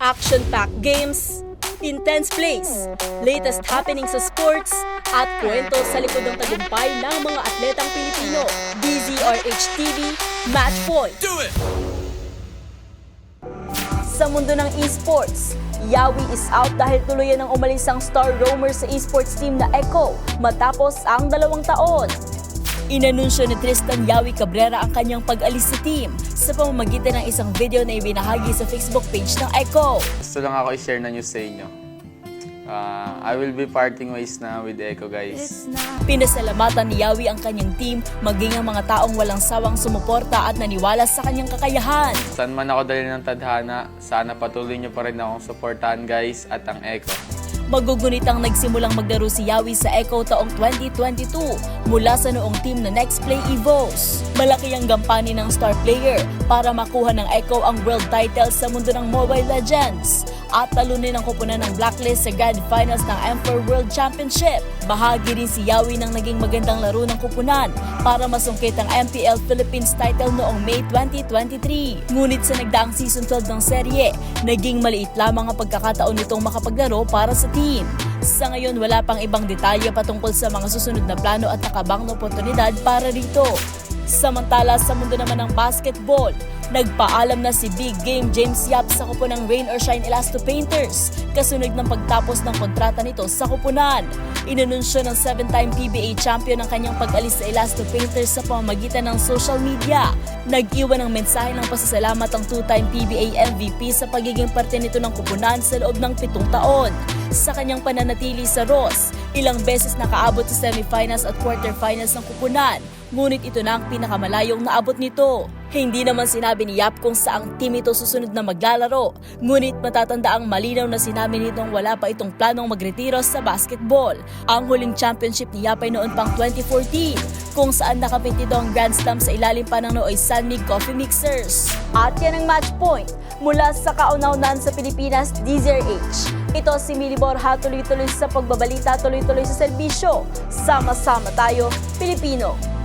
Action-packed games, intense plays, latest happening sa sports, at kwento sa likod ng tagumpay ng mga atletang Pilipino. DZRH TV, Match Point. Do it! Sa mundo ng esports, Yawi is out dahil tuluyan ng umalis ang star roamer sa esports team na Echo matapos ang dalawang taon. Inanunsyo ni Tristan Yawi Cabrera ang kanyang pag-alis sa team sa pamamagitan ng isang video na ibinahagi sa Facebook page ng Echo. Gusto lang ako i-share na news sa inyo. Ah, I will be parting ways na with Echo guys. Pinasalamatan ni Yawi ang kanyang team maging ang mga taong walang sawang sumuporta at naniwala sa kanyang kakayahan. Saan man ako dali ng tadhana, sana patuloy niyo pa rin akong suportahan guys at ang Echo. Magugunitang nagsimulang maglaro si Yawi sa Echo taong 2022 mula sa noong team na Next Play Evos. Malaki ang gampanin ng star player para makuha ng Echo ang world title sa mundo ng Mobile Legends at talunin ang kupunan ng Blacklist sa Grand Finals ng Emperor World Championship. Bahagi rin si Yawi ng naging magandang laro ng kupunan para masungkit ang MPL Philippines title noong May 2023. Ngunit sa nagdaang season 12 ng serye, naging maliit lamang ang pagkakataon nitong makapaglaro para sa team. Sa ngayon, wala pang ibang detalye patungkol sa mga susunod na plano at nakabang na oportunidad para rito. Samantala sa mundo naman ng basketball, nagpaalam na si Big Game James Yap sa kupunan Rain or Shine Elasto Painters kasunod ng pagtapos ng kontrata nito sa kupunan. Inanunsyo ng 7-time PBA champion ang kanyang pag-alis sa Elasto Painters sa pamamagitan ng social media. Nag-iwan ng mensahe ng pasasalamat ang 2-time PBA MVP sa pagiging parte nito ng kupunan sa loob ng pitong taon. Sa kanyang pananatili sa Ross, ilang beses nakaabot sa semifinals at quarterfinals ng kupunan, ngunit ito na ang pinakamalayong naabot nito. Hindi naman sinabi ni Yap kung saang team ito susunod na maglalaro, ngunit matatanda ang malinaw na sinabi nitong wala pa itong planong magretiro sa basketball. Ang huling championship ni Yap ay noon pang 2014, kung saan nakapit ito ang Grand Slam sa ilalim pa ng Nooy Sanmig Coffee Mixers. At yan ang match point mula sa kauna-unan sa Pilipinas, DZRH. Ito si Mili Borja tuloy-tuloy sa pagbabalita, tuloy-tuloy sa serbisyo. Sama-sama tayo, Pilipino.